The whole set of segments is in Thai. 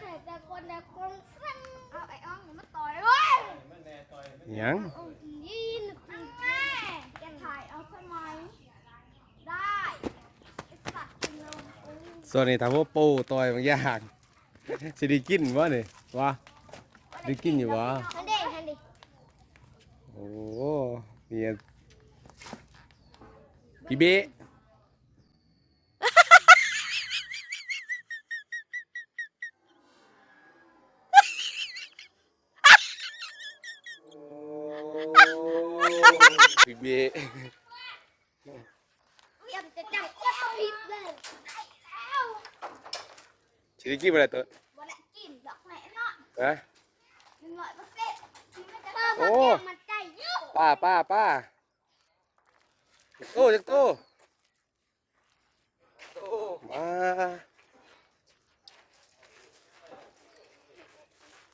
แต่แต่คนแต่คงสั่งเอาไอ้อ้องมาต่อยเว้ยหยังเอายีนคุณแม่จะถ่ายเอาสมัยได้ไอ้สัตว์เป็นลมกูส่วนนี้ถามว่าปูต่อยบางอย่างสิได้กินบ่นี่วะได้กินอยู่วะฮันเดฮันเดโอ้เนี่ยพี่เบ เบะ เรียมจะจับก็ผิดเลยได้แล้ว สิได้กินบ่ได้ตัว วันละกินดอกแม่เนาะ ฮะ หนึ่งร้อยเปอร์เซ็นต์ป้า โอ้ พ่อแกมันใจเยอะ ป้าป้าป้าโตจักโตโตมา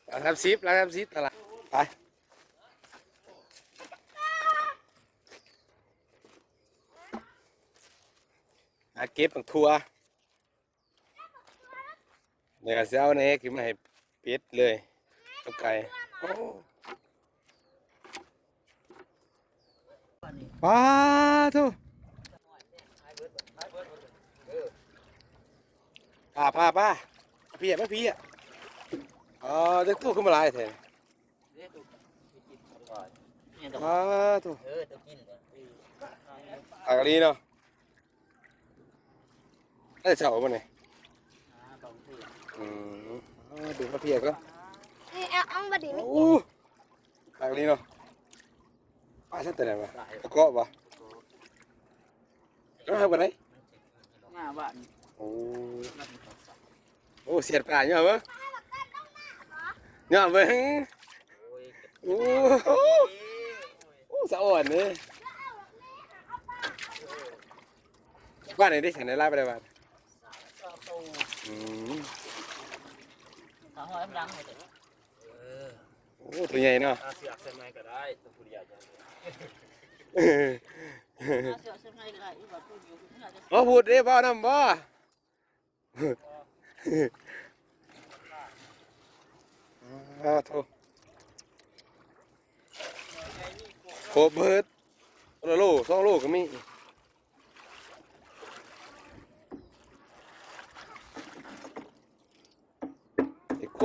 ร้านทำซิปร้านทำซิปตลาดไป หาเก็บบังทัวเดี๋ยวจะเอาเนี่ยคือมาให้เป็ดเลยเอาไก่โอ้ป้าทุป้าป้าป้าพี่อะไม่พี่อะอ๋อจะตู้ขึ้นมาหลายแทนเด้ตุกินอร่อยเนี่ยต้องป้าทุเออต้องกินเลยอากาลีเนาะ ได้เฉาบ่เนี่ยอ่าต้องซื้ออืมอ๋อดูพระเพียกแล้วนี่เอาอ้องมาดิไม่โอ้อากาลีเนาะป้าชัดแต่ไหนวะตะเกาะปะน้องทำกันไหนหน้าบ้านโอ้โอ้เสียดปลาเนาะเบ้งเนาะเบ้งโอ้ยโอ้โอ้สะอ่อนเนี่ยบ้านไหนได้ฉันได้ไล่ไปได้บ้านชอบ โตอืมทางห้อยมันดังเลยเออโอ้ตัวใหญ่เนาะอาเสือกใส่ไม้ก็ได้ตัวผู้ใหญ่จังเอออาเสือกใส่ไม้ก็ได้อีแบบพูดอยู่ที่ไหนจะเอาพูดเด้บ่น้ำบ่อ้าวโถโคเบิดคนละโลสองโลก็มี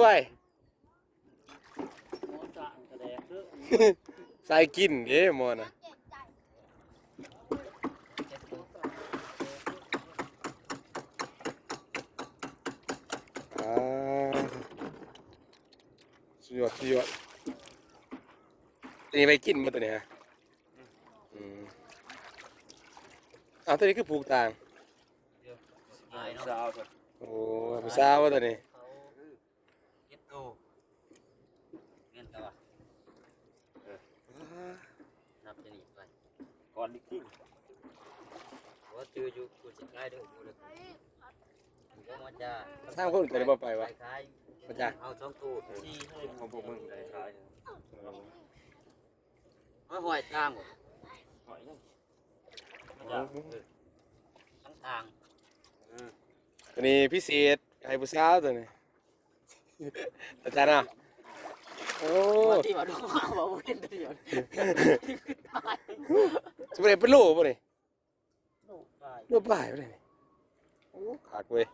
ไอ้กล้วยโอ้สั่งกระแดกเด้อใส่กินเด้หมอน่ะเจ็บใจเจ็บตัวอ่าสุดยอดสุดยอดตัวนี้ไปกินมาตัวนี้ฮะอืมอ้าวตัวนี้คือผูกต่างตายเนาะโอ้ผู้สาวว่าตัวนี้ เขาเก็บตัวเงินตัวนับจะหนีไป ก่อนดิกิ้ง ว่าจืออยู่กูจะใกล้เด้อกูเลยก็มาจ้าสร้างคนตัวนี้บ่ไปวะขายมาจ้าเอาสองตู้ที่ให้ของพวกมึงได้ขายเอาหอยทางบ่หอยนั่นมันจะทั้งทางตัวนี้พิเศษให้ผู้สาวตัวนี้อาจารย์อะโอ้ ว่าที่ว่าดูว่าบ่เห็นเดียวสมัยเป็นโลป่ะนี่ลูกไปโลบ่ายป่ะนี่โอ้ขาดเว้ย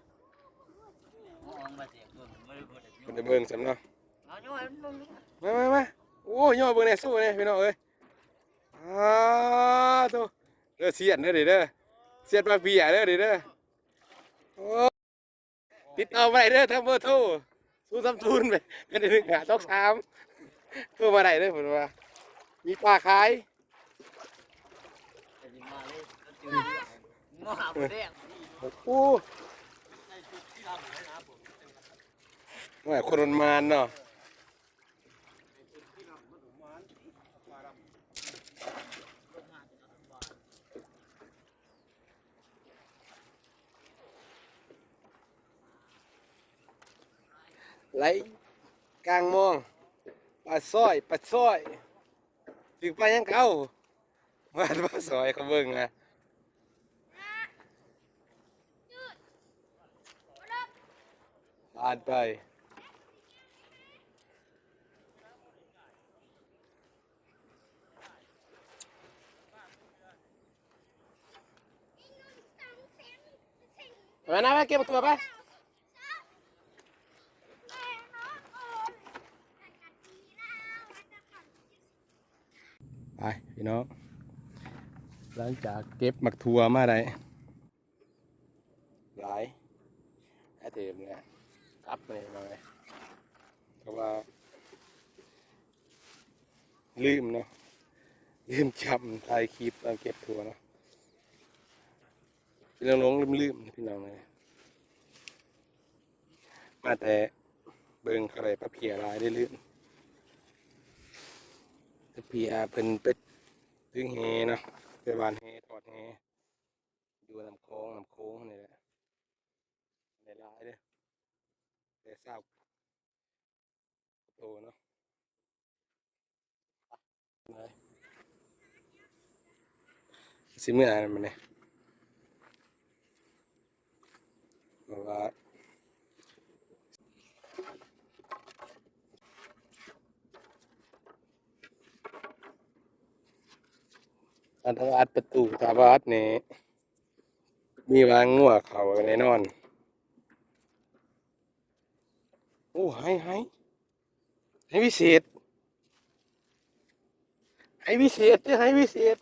มองมาเสียงตัวไม่ได้บ่ได้คนในเมืองสำเนาะเอาอยู่ให้มันมามามาโอ้ย่อเบิ่งเนี่ยสู้เนี่ยพี่น้องเอ้ยอ้าตัวเด้อเสียนเด้อเด้อเด้อเสียนมาเปียเด้อเด้อเด้อโอ้ติดต่อมาได้เด้อทำเบอร์โทรสู้ทำทุนไปกันหนึ่งหาต้องสาม โทรมาได้เด้อผมว่า มีปลาขายมาเลยอหาบ่แดงโอ้โหในรุ่นมว่าคนมันมานเนาะไหลกลางมอง ปลาสร้อยปลาสร้อยถึงปลายังเก่าว่าปลาสร้อยเขาเบิ่งอะผ่านไปไปนะไปเก็บตัวไป พี่น้องหลังจากเก็บหมักทัวมาได้หลายไอเทมเนี่ยกลับไปหน่อยเพราะว่า ลืมเนาะลืมจำถ่ายคลิปตอนเก็บทัวเนาะพี่น้องลงลืมลืมพี่น้องเลยมาแต่เบิ่งอะไรปลาเพียหลายได้ลืมปลาเพียเพิ่นเป็ด ตึงเฮเนาะไปหวานเฮทอดเฮอยู่ลำโคลองลำโค้งนี่แหละได้หลายเด้แต่เศร้าโตเนาะสิเมื่อนั้นมันเนี่ยว่า อันทอัดประตูตาบาดนี่มีวางงัวเขาแน่นอน โอ้ให้ให้ให้วิเศษให้วิเศษเด้อให้วิเศษ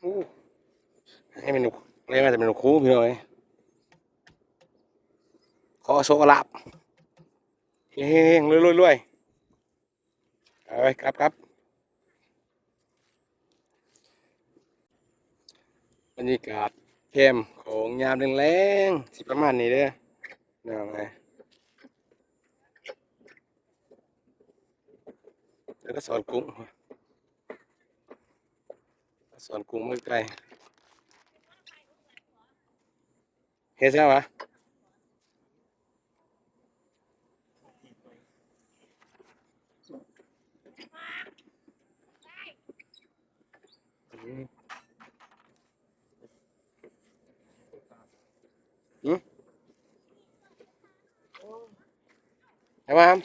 โอ้ให้เมนูเรียกว่าจะเมนูคู่พี่น้อยขอโชคลาภเฮงๆรวยๆรวยๆเอาไปครับครับ บรรยากาศเข้มของยามแรงๆสิประมาณนี้เด้อนี่นไงแล้วก็สอนกุ้งสอนกุ้งมือไกลเฮ็ดใช่ปะอืม ไอ้บ้าม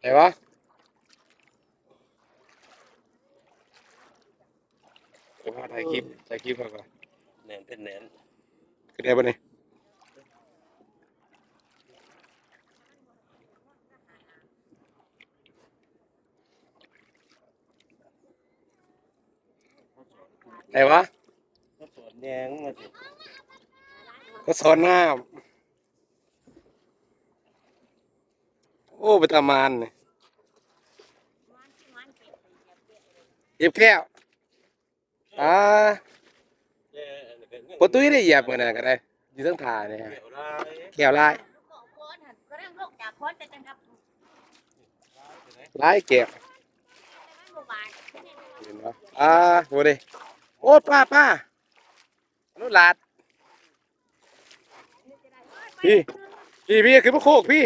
ไอ้วะเดี๋ยวพาถ่ายคลิปถ่ายคลิปก่อนแหนนเป็นแหนนคือได้ปะเนี่ยไหนวะก็สวนแดงมาสิก็สอนหน้า โอ้ไปตามานเนี่ยเหยียบแก้วอ่าเย้เกิดเงื่อนปตุ้ยได้เหยียบเหมือนกันก็ได้อยู่ทั้งทาเนี่ยเกี่ยวได้แก้วลายบอกโคนหันก็เรื่องโรคจากโคนแต่จังกับลายแก้วโรงพยาบาลเห็นปะอ่าโหดิโอ้ป้าป้าอนุลาดพี่พี่พี่คือพวกโคกพี่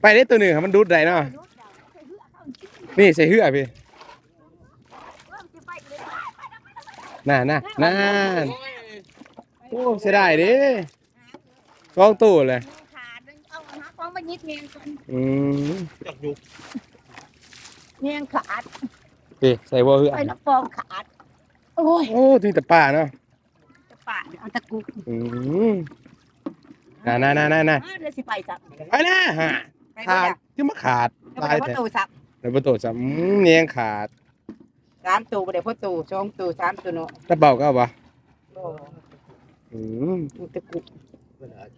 ไปได้ตัวหนึ่งครับมันดูดได้เนาะนี่ใส่เหือพี่น่าน่าน่าโอ้เสียดายเดิกองตู้เลยขาดเอาหาของมายิดเมียงก่อนอืมจักยุกเมียงขาดพี่ใส่บ่เหือไปน้ำฟองขาด โอ้ยโอ้ถึงแต่ป่าเนาะจะป่าเอาตะกุกอืม น่าน่าน่าน่าน่าเออเดี๋ยวสิไปจับไปนะฮะไปขาดจับที่มาขาดไปพ่อตู่สับแล้วประตูจะเนียงขาดสามตู่ไปเดี๋ยวพ่อตู่สองตู่สามตู่เนาะตะเบาก็เอาปะโอ้อืมตะกุก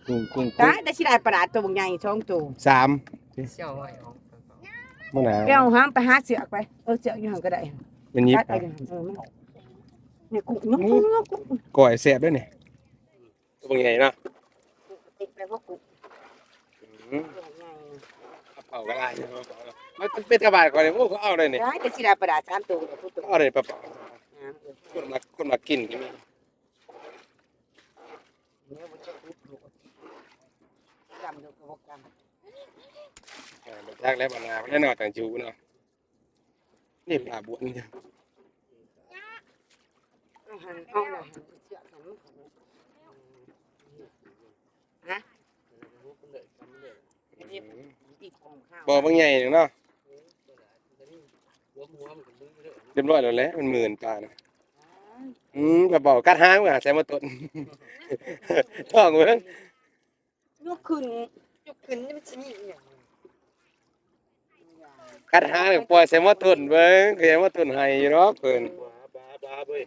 กุ้งกุ้งตายแต่สิได้ประหลาดตัวบางใหญ่สองตู่สามเชี่ยวไว้ของมะนาวเดี๋ยวห้ามไปหาเสือกไปเออเสือกอยู่ห่างก็ได้เป็นยิบตัดเอาอย่างนั้นเออมันเนี่ยกุกนกกุกนกกุก ก่อยแสบด้วยนี่ตัวเป็นไงเนาะ ติดไปว่ากุกอืมใหญ่เอาเผาก็ได้มันเป็นกระบาดก่อนเลยพวกเขาเอาเลยนี่ได้แต่สิได้ประหลาดสามตู่เดี๋ยวพ่อตู่เอาเลยปะปะน้ำเออคนมาคนมากินก็มีเนี่ยมันจะกุกดูจำดูกระบอกจำเออมาจากแล้วมะนาวแน่นอนต่างจูเนาะนี่ปลาบวนเนี่ยเอาหันเอาละหันฮะ อีกของข้าวบ่บางใหญ่หนึ่งเนาะเรียบร้อยแล้วแหละมันหมื่นปลานะอืมกระบอกกัดห้างว่ะใส่มาต้นท้องเบิ่งยกขึ้นยกขึ้นนี่มันจะมีอหย่างกัดห้างปล่อยใส่มาต้นเบิ่งก็ยังมาต้นให้อยู่เนาะเพิ่นบ้าบ้าเว้ย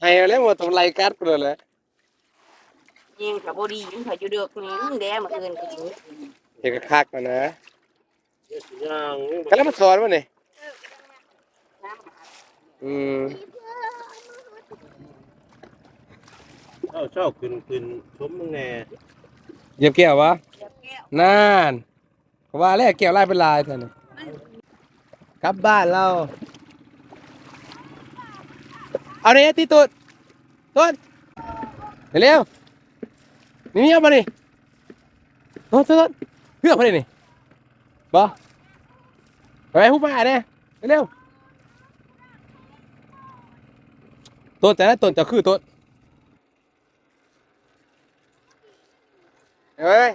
ให้แล้วบ่ต้องไล่กัดพุ่นแหละ ยิงกับบดียิงเขาอยู่เดือกนี่มึงแดมาเอินก็จริงเฮ็ดคักๆนะนะเดี๋ยวสิย่างนี่ก็แล้วมาสอนบ่นี่น้ำบาดอืมเช้าเช้าขึ้นขึ้นชมมึงแน่เหยียบแก้ววะเดี๋ยวแก้วน่านก็ว่าแล้วแก้วลายเป็นลายซั่นนี่กลับบ้านเรา เอานี่ติตุดตุดเร็วๆ นี่นี่เอามานี่ตุดตุดเพื่อพอดีนี่บ่ไปไปหุบมาเนี่ยเร็วต้นแต่ละต้นจะคือต้นเฮ้ย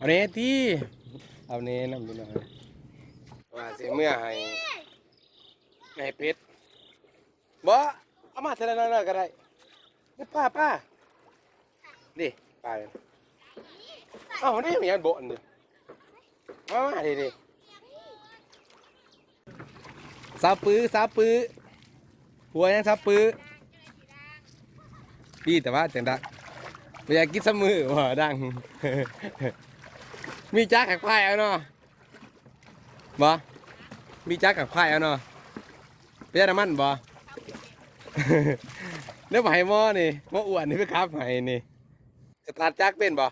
อาเนี้ที่ เอาเนี้นำดูหน่อยว่าเสียเมื่อให้ให้เป็ดบ่เอามาเท่านั้นก็ได้นี่ป้าป้านี่ป้าเลยเอ้านี่มีอันโบนดิมามาดิดิซาปื้อซาปื้อหัวยังซาปื้อพี่แต่ว่าจังดักไม่อยากกินสมือว่าดัง มีจักกับควายเอาเนาะบ่มีจักกับควายเอาเนาะไปได้น้ำมันบ่เดี๋ยวไปให้หม้อนี่หม้ออ้วนนี่ไปขับให้นี่สตาร์ทจักเป็นบ่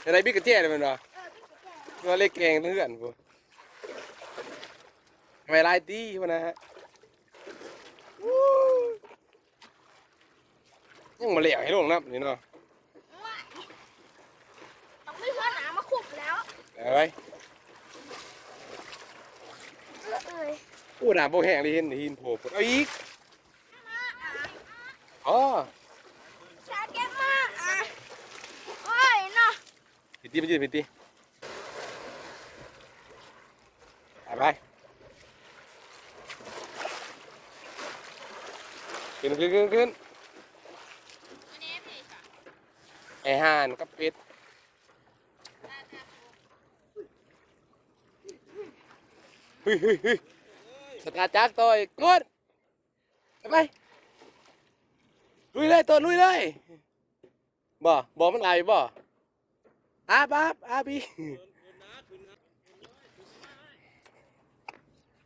เป็นอะไรบิ๊กกระเจี๊ยเลยมันบ่เออพี่แกตัวเล็กเก่งทั้งเพื่อนพูไม่ลายตีพะนะฮะวู้ยังมาเหลี่ยวให้ลงน้ำนี่เนาะ ต้องไม่เพื่อนหนามาขุบแล้ว เอาไว้เออเอ้ยอู้หนาโบแห้งเลยเห็นหินโผล่พุ่นเอาอีกอ๋อชาเก็บมากอะโอ้ยเนาะพิตีไปยืนพิตีไปไปขึ้นขึ้นขึ้นขึ้นไอห่านกับเป็ด ฮ้ยเฮ้ยเฮ้ยสตาร์ทจักตัวกดไปไปลุยเลยตัวลุยเลยบ่บ่มันไหลบ่อาบอาบอาบี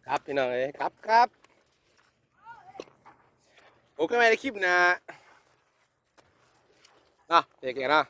ครับพี่น้องเอ้ยครับครับโอเคไหมในคลิปนะอะเด็กๆนะ